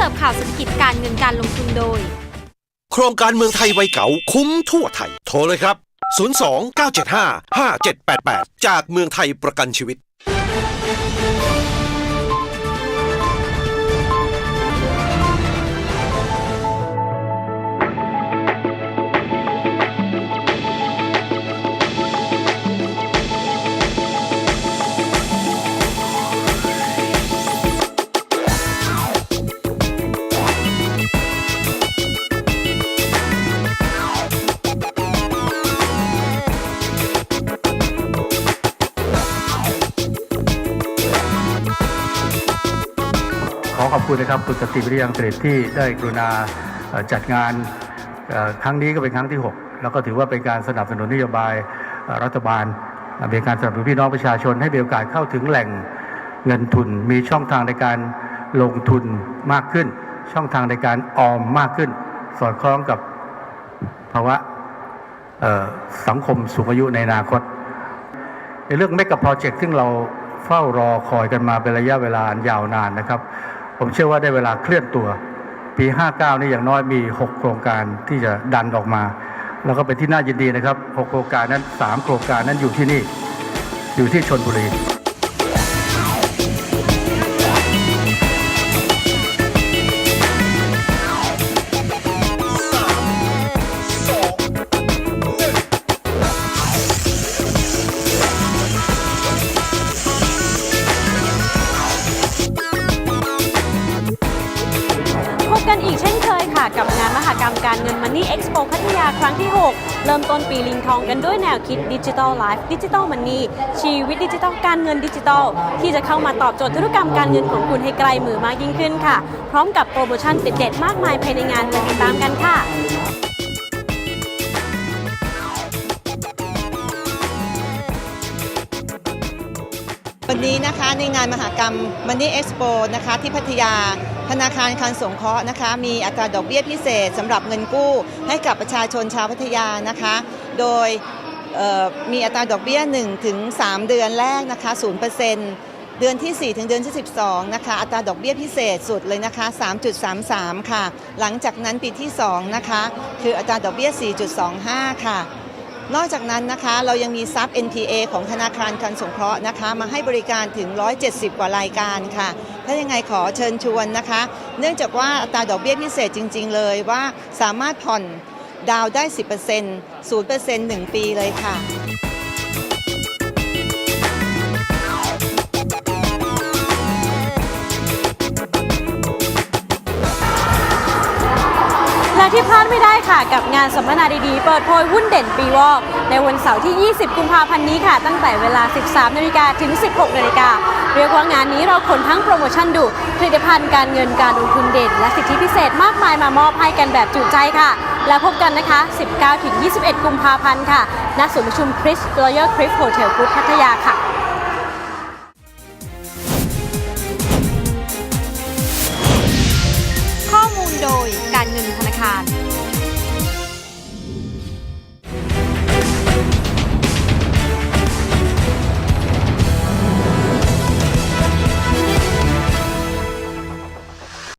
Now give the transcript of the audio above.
สิร์ฟข่าวเศรษฐกิจการเงินการลงทุนโดย โครงการเมืองไทยไวยเก๋าคุ้มทั่วไทย โทรเลยครับ 02 975 5788 จากเมืองไทยประกันชีวิต อขอบคุณนะครับคุณสติวิริยังเสด็จที่ได้กรุณาจัดงานครั้งนี้ก็เป็นครั้งที่ 6 แล้วก็ถือว่าเป็นการสนับสนุนนโยบายรัฐบาลเอ่อเป็นการสนับสนุนพี่น้องประชาชนให้มีโอกาสเข้าถึงแหล่งเงินทุน มีช่องทางในการลงทุนมากขึ้น ช่องทางในการออมมากขึ้น สอดคล้องกับภาวะสังคมสูงอายุในอนาคต ในเรื่องเมกะโปรเจกต์ซึ่งเราเฝ้ารอคอยกันมาเป็นระยะเวลาอันยาวนานนะครับ ผมเชื่อว่าได้เวลาเคลื่อนตัว ปี 59 นี่อย่างน้อยมี 6 โครงการที่จะดันออกมา แล้วก็เป็นที่น่ายินดีนะครับ 6 โครงการนั้น 3 โครงการนั้นอยู่ที่นี่ อยู่ที่ชนบุรี การเงิน Money Expo พัทยาครั้งที่ 6 เริ่มต้นปีลิงทองกันด้วยแนวคิดดิจิทัลไลฟ์ดิจิทัลมันนี่ชีวิตดิจิทัลการเงินดิจิทัล ที่จะเข้ามาตอบโจทย์ธุรกรรมการเงินของคุณให้ไกลมือมากยิ่งขึ้นค่ะ พร้อมกับโปรโมชั่นเด็ดๆมากมายภายในงานมาติดตามกันค่ะวันนี้นะคะในงานมหกรรม Money Expo นะคะที่พัทยา ธนาคารการสงเคราะห์นะคะ มีอัตราดอกเบี้ยพิเศษสำหรับเงินกู้ ให้กับประชาชนชาวพัทยานะคะ โดยมีอัตราดอกเบี้ย1ถึง3เดือนแรกนะคะ0%เดือนที่ 4 ถึงเดือนที่ 12 นะคะ อัตราดอกเบี้ยพิเศษสุดเลยนะคะ 3.33 ค่ะ หลังจากนั้นปีที่ 2 นะคะ คืออัตราดอกเบี้ย 4.25 ค่ะ นอกจากนั้นนะคะ เรายังมีซับ NPA ของธนาคารการสงเคราะห์นะคะ มาให้บริการถึง 170 กว่ารายการค่ะ ถ้ายังไงขอเชิญชวนนะคะ เนื่องจากว่าอัตราดอกเบี้ยพิเศษจริง ๆ เลยว่าสามารถผ่อนดาวน์ได้ 10% 0% 1 ปีเลยค่ะ ที่พลาดไม่ได้ค่ะกับงานสัมมนาดีๆ เปิดโพยหุ้นเด่นปีวอกในวันเสาร์ที่ 20 กุมภาพันธ์นี้ค่ะ ตั้งแต่เวลา 13 นาฬิกาถึง 16 นาฬิกาเรียกว่างานนี้เราขนทั้งโปรโมชั่นดุผลิตภัณฑ์การเงินการลงทุนเด่น และสิทธิพิเศษมากมายมามอบให้กันแบบจุใจค่ะ แล้วพบกันนะคะ 19ถึง21 กุมภาพันธ์ค่ะณศูนย์ประชุมคริสรอยัลคริสโฮเทลพุทธพัทยาค่ะ